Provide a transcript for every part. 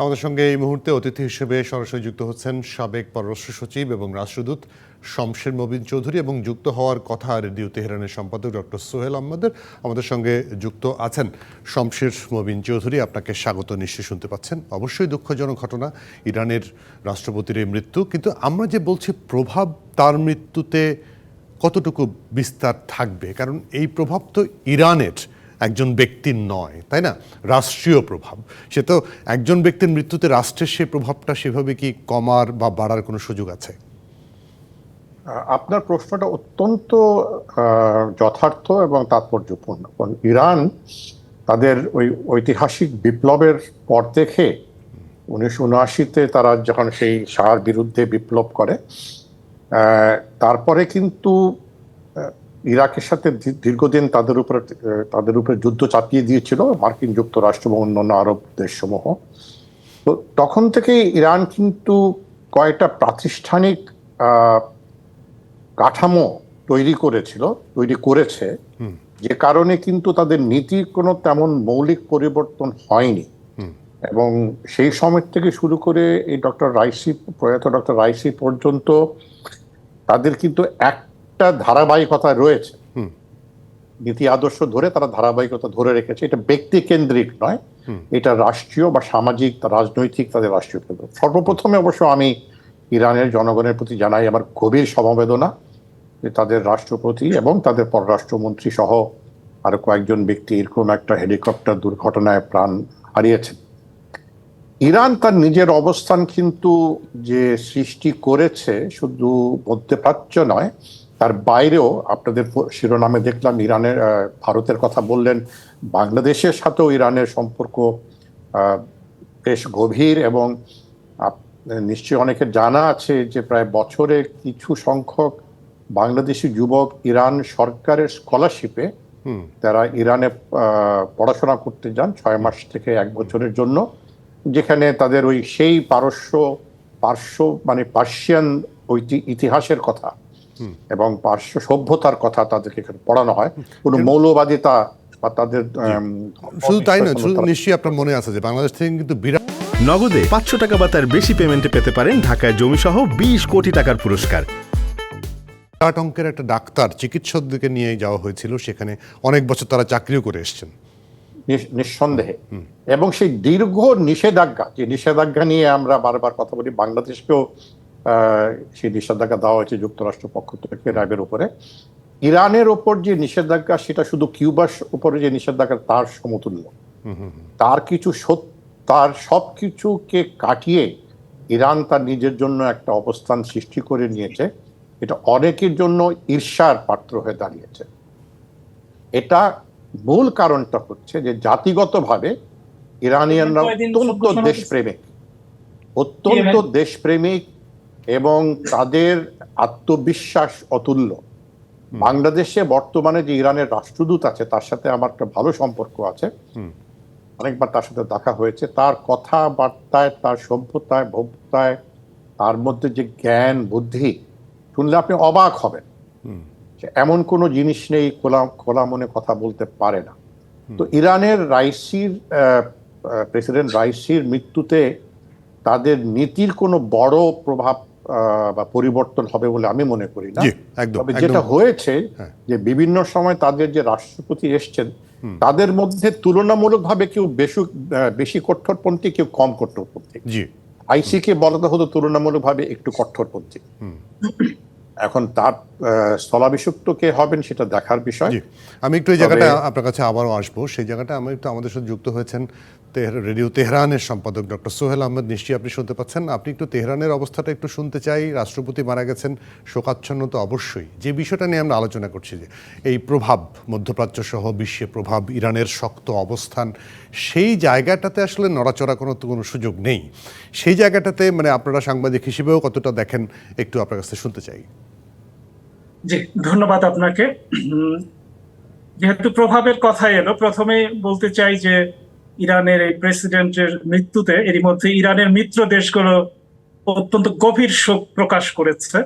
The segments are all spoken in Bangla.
আমাদের সঙ্গে এই মুহূর্তে অতিথি হিসেবে সরাসরি যুক্ত হচ্ছেন সাবেক পররাষ্ট্র সচিব এবং রাষ্ট্রদূত শমশের মবিন চৌধুরী এবং যুক্ত হওয়ার কথা রেডিও তেহরানের সম্পাদক ডক্টর সোহেল আহমদের আমাদের সঙ্গে যুক্ত আছেন শমশের মবিন চৌধুরী। আপনাকে স্বাগত, নিশ্চয়ই শুনতে পাচ্ছেন। অবশ্যই দুঃখজনক ঘটনা, ইরানের রাষ্ট্রপতির এই মৃত্যু, কিন্তু আমরা যে বলছি প্রভাব তার মৃত্যুতে কতটুকু বিস্তার থাকবে? কারণ এই প্রভাব তো ইরানের। একজন ব্যক্তির নয়, তাই না? রাষ্ট্রীয় প্রভাব। সে তো একজন ব্যক্তির মৃত্যুতে রাষ্ট্রের সেই প্রভাবটা সেভাবে কি কমার বা বাড়ার কোনো সুযোগ আছে? আপনার প্রশ্নটা অত্যন্ত যথার্থ এবং তাৎপর্যপূর্ণ। কারণ ইরান তাদের ওই ঐতিহাসিক বিপ্লবের পর দেখে উনিশশো উনআশিতে তারা যখন সেই শাহর বিরুদ্ধে বিপ্লব করে তারপরে কিন্তু ইরাকের সাথে দীর্ঘদিন তাদের উপরে তাদের উপরে যুদ্ধ চাপিয়ে দিয়েছিল মার্কিন যুক্তরাষ্ট্র এবং অন্যান্য আরব দেশসমূহ। তো তখন থেকেই ইরান কিন্তু কয়েকটা প্রাতিষ্ঠানিক কাঠামো তৈরি করেছিল তৈরি করেছে। যে কারণে কিন্তু তাদের নীতির কোনো তেমন মৌলিক পরিবর্তন হয়নি। এবং সেই সময় থেকে শুরু করে এই ডক্টর রাইসি প্রয়াত ডক্টর রাইসি পর্যন্ত তাদের কিন্তু একটা ধারাবাহিকতা রয়েছে। নীতি আদর্শ ধরে তারা ধারাবাহিকতা ধরে রেখেছে। এটা ব্যক্তি কেন্দ্রিক নয় এটা রাষ্ট্রীয় বা সামাজিক রাজনৈতিক তাদের রাষ্ট্রীয় কেন্দ্র। সর্বপ্রথমে অবশ্য আমি ইরানের জনগণের প্রতি জানাই আমার গভীর সমবেদনা যে তাদের রাষ্ট্রপতি এবং তাদের পররাষ্ট্রমন্ত্রী সহ আরও কয়েকজন ব্যক্তি এরকম একটা হেলিকপ্টার দুর্ঘটনায় প্রাণ হারিয়েছেন। ইরান তার নিজের অবস্থান কিন্তু যে সৃষ্টি করেছে শুধু মধ্যপ্রাচ্য নয় তার বাইরেও আপনাদের শিরোনামে দেখলাম ইরানের ভারতের কথা বললেন। বাংলাদেশের সাথেও ইরানের সম্পর্ক বেশ গভীর এবং নিশ্চয়ই অনেকের জানা আছে যে প্রায় বছরে কিছু সংখ্যক বাংলাদেশি যুবক ইরান সরকারের স্কলারশিপে তারা ইরানে পড়াশোনা করতে যান ছয় মাস থেকে এক বছরের জন্য যেখানে তাদের ওই সেই পারস্য পার্শ্ব মানে পার্সিয়ান ঐতি- ইতিহাসের কথা। এবং পার্শ্ব সভ্যতার কথা তাদেরকে এখানে পড়ানো হয়। কোনো মৌলবাদিতা বা তাদের শুধু তাই নয় শুধু নিশ্চয়ই আপনার মনে আছে যে বাংলাদেশ থেকে কিন্তু বিরাট নগদে পাঁচশো টাকা বা তার বেশি পেমেন্টে পেতে পারেন ঢাকায় জমিসহ বিশ কোটি টাকার পুরস্কার। বিরাট অঙ্কের একটা ডাক্তার চিকিৎসকদেরকে নিয়ে যাওয়া হয়েছিল সেখানে অনেক বছর তারা চাকরিও করে এসছেন। নিস- নিঃসন্দেহে। এবং সেই দীর্ঘ নিষেধাজ্ঞা যে নিষেধাজ্ঞা নিয়ে আমরা বারবার কথা বলি বাংলাদেশকেও সেই নিষেধাজ্ঞা দেওয়া হয়েছে যুক্তরাষ্ট্র পক্ষ থেকে র্যাবের উপরে। ইরানের ওপর যে নিষেধাজ্ঞা সেটা শুধু কিউবার উপরে যে নিষেধাজ্ঞা তার সমতুল্য। তার কিছু তার সব কিছুকে কাটিয়ে ইরান তার নিজের জন্য একটা অবস্থান সৃষ্টি করে নিয়েছে। এটা অনেকের জন্য ঈর্ষার পাত্র হয়ে দাঁড়িয়েছে। এটা মূল কারণটা হচ্ছে যে জাতিগতভাবে ইরানিয়ানরা অত্যন্ত দেশপ্রেমিক। অত্যন্ত দেশপ্রেমিক এবং তাদের আত্মবিশ্বাস অতুল্য। বাংলাদেশে বর্তমানে যে ইরানের রাষ্ট্রদূত আছে তার সাথে আমার একটা ভালো সম্পর্ক আছে। অনেকবার তার সাথে দেখা হয়েছে। তার কথাবার্তায় তার সভ্যতায় ভব্যতায় তার মধ্যে যে জ্ঞান বুদ্ধি শুনলে আপনি অবাক হবেন। এমন কোনো জিনিস নেই খোলা খোলা মনে কথা বলতে পারে না। তো ইরানের রাইসির প্রেসিডেন্ট রাইসির মৃত্যুতে তাদের নীতির কোনো বড় প্রভাব বা পরিবর্তন হবে বলে আমি মনে করি না। তবে যেটা হয়েছে হ্যাঁ। যে বিভিন্ন সময় তাদের যে রাষ্ট্রপতি এসছেন তাদের মধ্যে তুলনামূলকভাবে কেউ বেশি বেশি কঠোরপন্থী কেউ কম কঠোরপন্থী আইসিকে আইসি কে বলাতে হতো তুলনামূলকভাবে একটু কঠোরপন্থী এখন তার স্থলাভিষিক্ত কে হবেন সেটা দেখার বিষয়। আমি একটু এই জায়গাটা আপনার কাছে আবারও আসব। সেই জায়গাটা আমি একটু আমাদের সাথে যুক্ত হয়েছেন রেডিও তেহরানের সম্পাদক ডক্টর সোহেল আহমেদ। নিশ্চয়ই আপনি শুনতে পাচ্ছেন। আপনি একটু তেহরানের অবস্থাটা একটু শুনতে চাই। রাষ্ট্রপতি মারা গেছেন শোকাচ্ছন্ন তো অবশ্যই। যে বিষয়টা নিয়ে আমরা আলোচনা করছি যে এই প্রভাব মধ্যপ্রাচ্য সহ বিশ্বে প্রভাব ইরানের শক্ত অবস্থান সেই জায়গাটাতে আসলে নড়াচড়া কোনো তো কোনো সুযোগ নেই। সেই জায়গাটাতে মানে আপনারা সাংবাদিক হিসেবেও কতটা দেখেন একটু আপনার কাছে শুনতে চাই। জি ধন্যবাদ আপনাকে। যেহেতু প্রভাবের কথা এলো প্রথমে বলতে চাই যে ইরানের এই প্রেসিডেন্টের মৃত্যুতে এরই মধ্যে ইরানের মিত্র দেশগুলো অত্যন্ত গভীর শোক প্রকাশ করেছে।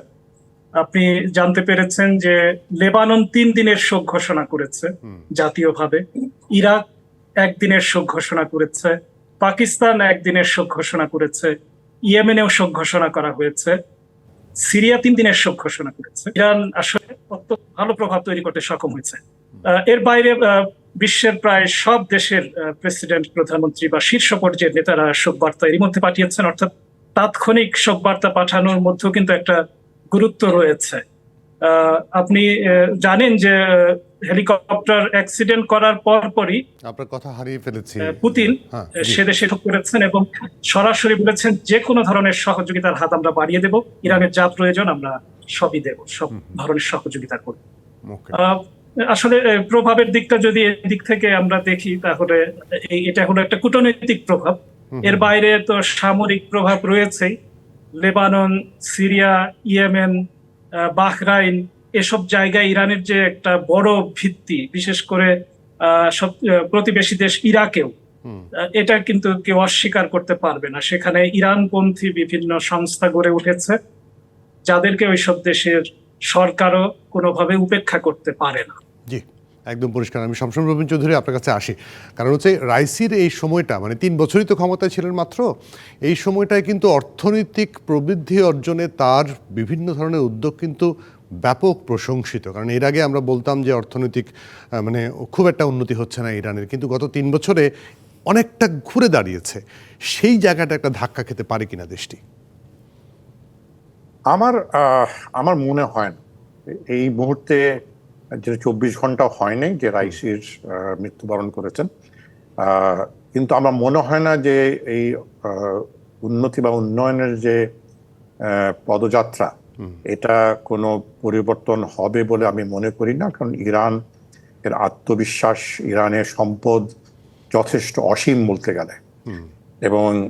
আপনি জানতে পেরেছেন যে লেবানন তিন দিনের শোক ঘোষণা করেছে জাতীয়ভাবে। ইরাক একদিনের শোক ঘোষণা করেছে। পাকিস্তান একদিনের শোক ঘোষণা করেছে। ইয়েমেনেও শোক ঘোষণা করা হয়েছে। সিরিয়া তিন দিনের শোক ঘোষণা করেছে। ইরান আসলে অত্যন্ত ভালো প্রভাব তৈরি করতে সক্ষম হয়েছে। এর বাইরে বিশ্বের প্রায় সব দেশের প্রেসিডেন্ট, প্রধানমন্ত্রী বা শীর্ষ পর্যায়ের নেতারা শোক বার্তা এরই মধ্যে পাঠিয়েছেন, অর্থাৎ তাৎক্ষণিক শোক বার্তা পাঠানোর মধ্যেও কিন্তু একটা গুরুত্ব রয়েছে। আপনি জানেন যে হেলিকপ্টার অ্যাক্সিডেন্ট করার পরপরই আপনার কথা হারিয়ে ফেলেছি। পুতিন হ্যাঁ। সে দেশে ঢুক করেছেন এবং সরাসরি বলেছেন যে কোনো ধরনের সহযোগিতার হাত আমরা বাড়িয়ে দেব। ইরানের যা প্রয়োজন আমরা সবই দেব সব ধরনের সহযোগিতা করব। আসলে প্রভাবের দিকটা যদি এদিক থেকে আমরা দেখি তাহলে এটা হলো একটা কূটনৈতিক প্রভাব। এর বাইরে তো সামরিক প্রভাব রয়েছেই। লেবানন সিরিয়া ইয়েমেন বাহরাইন এসব জায়গায় ইরানের যে একটা বড় ভিত্তি বিশেষ করে সব প্রতিবেশী দেশ ইরাকেও। এটা কিন্তু কেউ অস্বীকার করতে পারবে না। সেখানে ইরানপন্থী বিভিন্ন সংস্থা গড়ে উঠেছে যাদেরকে ওইসব দেশের সরকারও কোনোভাবে উপেক্ষা করতে পারে না। জি একদম পরিষ্কার। আমি শামসুর রবীন্দ্র চৌধুরী আপনার কাছে আসি। কারণ হচ্ছে রাইসির এই সময়টা মানে তিন বছরই তো ক্ষমতায় ছিলেন মাত্র এই সময়টায় কিন্তু অর্থনৈতিক প্রবৃদ্ধি অর্জনে তার বিভিন্ন ধরনের উদ্যোগ কিন্তু ব্যাপক প্রশংসিত। কারণ এর আগে আমরা বলতাম যে অর্থনৈতিক মানে খুব একটা উন্নতি হচ্ছে না ইরানের। কিন্তু গত তিন বছরে অনেকটা ঘুরে দাঁড়িয়েছে। সেই জায়গাটা একটা ধাক্কা খেতে পারে কিনা দেশটি? আমার আমার মনে হয় না। এই মুহূর্তে যে চব্বিশ ঘণ্টা হয়নি যে রাইসির মৃত্যুবরণ করেছেন কিন্তু আমার মনে হয় না যে এই উন্নতি বা উন্নয়নের যে পদযাত্রা এটা কোনো পরিবর্তন হবে বলে আমি মনে করি না, কারণ ইরান এর আত্মবিশ্বাস, ইরানের সম্পদ যথেষ্ট অসীম বলতে গেলে। এবং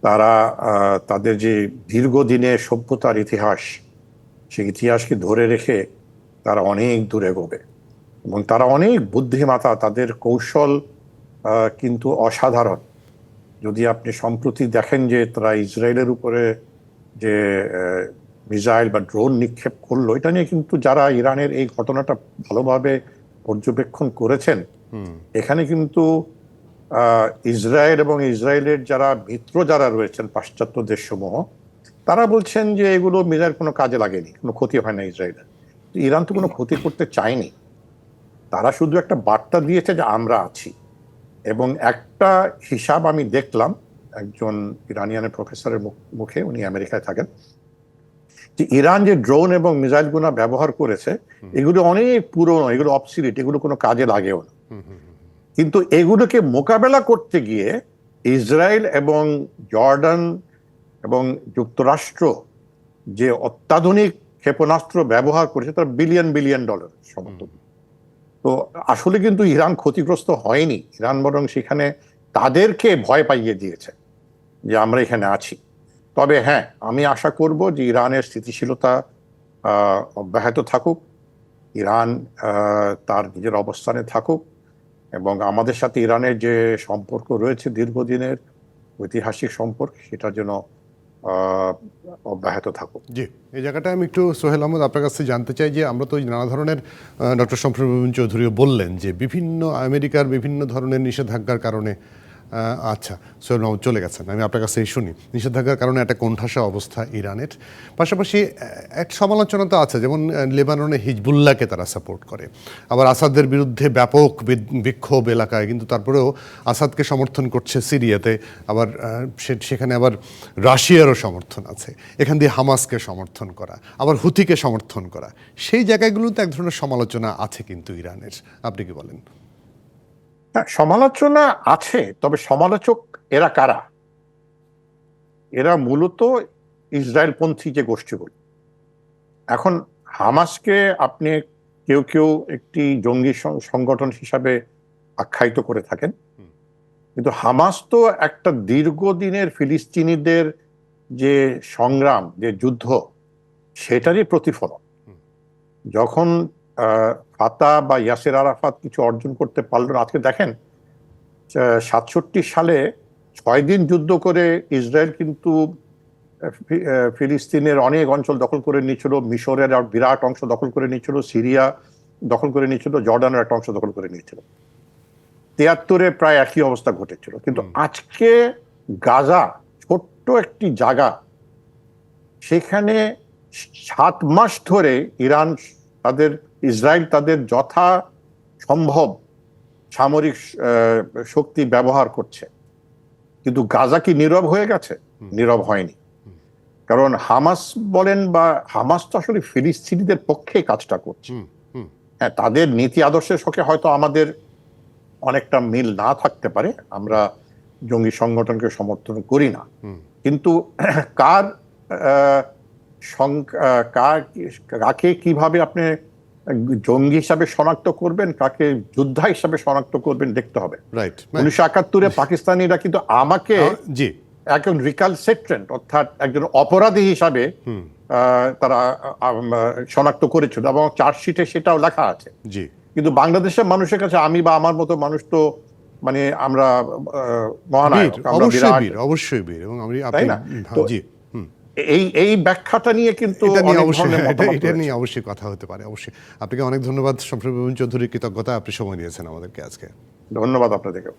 তারা তাদের যে দীর্ঘদিনের সভ্যতার ইতিহাস, সেই ইতিহাসকে ধরে রেখে তারা অনেক দূরে এগোবে। এবং তারা অনেক বুদ্ধিমাতা, তাদের কৌশল কিন্তু অসাধারণ। যদি আপনি সম্প্রতি দেখেন যে তারা ইসরায়েলের উপরে যে মিসাইল বা ড্রোন নিক্ষেপ করল এটা নিয়ে কিন্তু যারা ইরানের এই ঘটনাটা ভালোভাবে পর্যবেক্ষণ করেছেন এখানে কিন্তু ইসরায়েল এবং ইসরায়েলের যারা মিত্র যারা রয়েছেন পাশ্চাত্য দেশসমূহ তারা বলছেন যে এগুলো মিসাইল কোনো কাজে লাগেনি কোনো ক্ষতি হয় না ইসরায়েলের। ইরান তো কোনো ক্ষতি করতে চায়নি। তারা শুধু একটা বার্তা দিয়েছে যে আমরা আছি। এবং একটা হিসাব আমি দেখলাম একজন ইরানিয়ানের প্রফেসরের মুখে উনি আমেরিকায় থাকেন যে ইরান যে ড্রোন এবং মিসাইলগুলো ব্যবহার করেছে এগুলো অনেক পুরনো এগুলো অবসিলিট এগুলো কোনো কাজে লাগেও না। কিন্তু এগুলোকে মোকাবেলা করতে গিয়ে ইসরায়েল এবং জর্ডান এবং যুক্তরাষ্ট্র যে অত্যাধুনিক ক্ষেপণাস্ত্র ব্যবহার করেছে তার বিলিয়ন বিলিয়ন ডলার সমর্থন। তো আসলে কিন্তু ইরান ক্ষতিগ্রস্ত হয়নি। ইরান বরং সেখানে তাদেরকে ভয় পাইয়ে দিয়েছে যে আমরা এখানে আছি। তবে হ্যাঁ আমি আশা করব যে ইরানের স্থিতিশীলতা অব্যাহত থাকুক। ইরান তার নিজের অবস্থানে থাকুক এবং আমাদের সাথে ইরানের যে সম্পর্ক রয়েছে দীর্ঘদিনের ঐতিহাসিক সম্পর্ক, সেটা যেন অব্যাহত থাকুক। জি, এই জায়গাটা আমি একটু সোহেল আহমদ আপনার কাছে জানতে চাই যে আমরা তো নানা ধরনের ডক্টর সম্প্রবীণ চৌধুরীও বললেন যে বিভিন্ন আমেরিকার বিভিন্ন ধরনের নিষেধাজ্ঞার কারণে আচ্ছা সোহেল মাহমুদ চলে গেছেন। আমি আপনার কাছে শুনি। নিষেধাজ্ঞার কারণে একটা কোণঠাসা অবস্থা ইরানের। পাশাপাশি এক সমালোচনা তো আছে, যেমন লেবাননে হিজবুল্লাহকে তারা সাপোর্ট করে। আবার আসাদের বিরুদ্ধে ব্যাপক বিক্ষোভ এলাকায়, কিন্তু তারপরেও আসাদকে সমর্থন করছে সিরিয়াতে। আবার সেখানে আবার রাশিয়ারও সমর্থন আছে। এখান দিয়ে হামাসকে সমর্থন করা, আবার হুতিকে সমর্থন করা। সেই জায়গাগুলোতে এক ধরনের সমালোচনা আছে কিন্তু ইরানের। আপনি কি বলেন? সমালোচনা আছে তবে সমালোচক এরা কারা? এরা মূলত ইসরায়েলপন্থী যে গোষ্ঠীগুলো। এখন হামাসকে আপনি কেউ কেউ একটি জঙ্গি সংগঠন হিসাবে আখ্যায়িত করে থাকেন। কিন্তু হামাস তো একটা দীর্ঘদিনের ফিলিস্তিনিদের যে সংগ্রাম যে যুদ্ধ সেটারই প্রতিফলন। যখন ফাতা বা ইয়াসের আরাফাত কিছু অর্জন করতে পারল না। আজকে দেখেন সাতষট্টি সালে ছয় দিন যুদ্ধ করে ইসরায়েল কিন্তু ফিলিস্তিনের অনেক অঞ্চল দখল করে নিয়েছিল। মিশরের আর বিরাট অংশ দখল করে নিয়েছিল সিরিয়া দখল করে নিয়েছিল জর্ডানের একটা অংশ দখল করে নিয়েছিল। তিয়াত্তরে প্রায় একই অবস্থা ঘটেছিল। কিন্তু আজকে গাজা ছোট্ট একটি জায়গা সেখানে সাত মাস ধরে ইরান তাদের ইসরায়েল তাদের যথা সম্ভব সামরিক শক্তি ব্যবহার করছে। কিন্তু গাজা কি নীরব হয়ে গেছে? নীরব হয়নি। কারণ হামাস বলেন বা হামাস তো আসলে ফিলিস্তিনিদের পক্ষে কাজটা করছে। হ্যাঁ তাদের নীতি আদর্শের সঙ্গে হয়তো আমাদের অনেকটা মিল না থাকতে পারে। আমরা জঙ্গি সংগঠনকে সমর্থন করি না। কিন্তু কার কার কাকে কীভাবে আপনি জঙ্গি হিসাবে শনাক্ত করবেন কাকে যোদ্ধা হিসাবে শনাক্ত করবেন দেখতে হবে। রাইট উনিশশো একাত্তরে পাকিস্তানিরা কিন্তু আমাকে জি। একজন রিকাল সেট্রেন্ট অর্থাৎ একজন অপরাধী হিসাবে তারা শনাক্ত করেছিল এবং চার্জশিটে সেটাও লেখা আছে। জি। কিন্তু বাংলাদেশের মানুষের কাছে আমি বা আমার মতো মানুষ তো মানে আমরা মহানায়ক অবশ্যই বীর অবশ্যই বীর এবং আমি তাই না? হ্যাঁ, তো জি। এই এই ব্যাখ্যাটা নিয়ে কিন্তু এটা নিয়ে অবশ্যই কথা হতে পারে অবশ্যই। আপনাকে অনেক ধন্যবাদ সম্প্রীত চৌধুরীর কৃতজ্ঞতা আপনি সময় দিয়েছেন আমাদেরকে আজকে। ধন্যবাদ আপনাদেরকে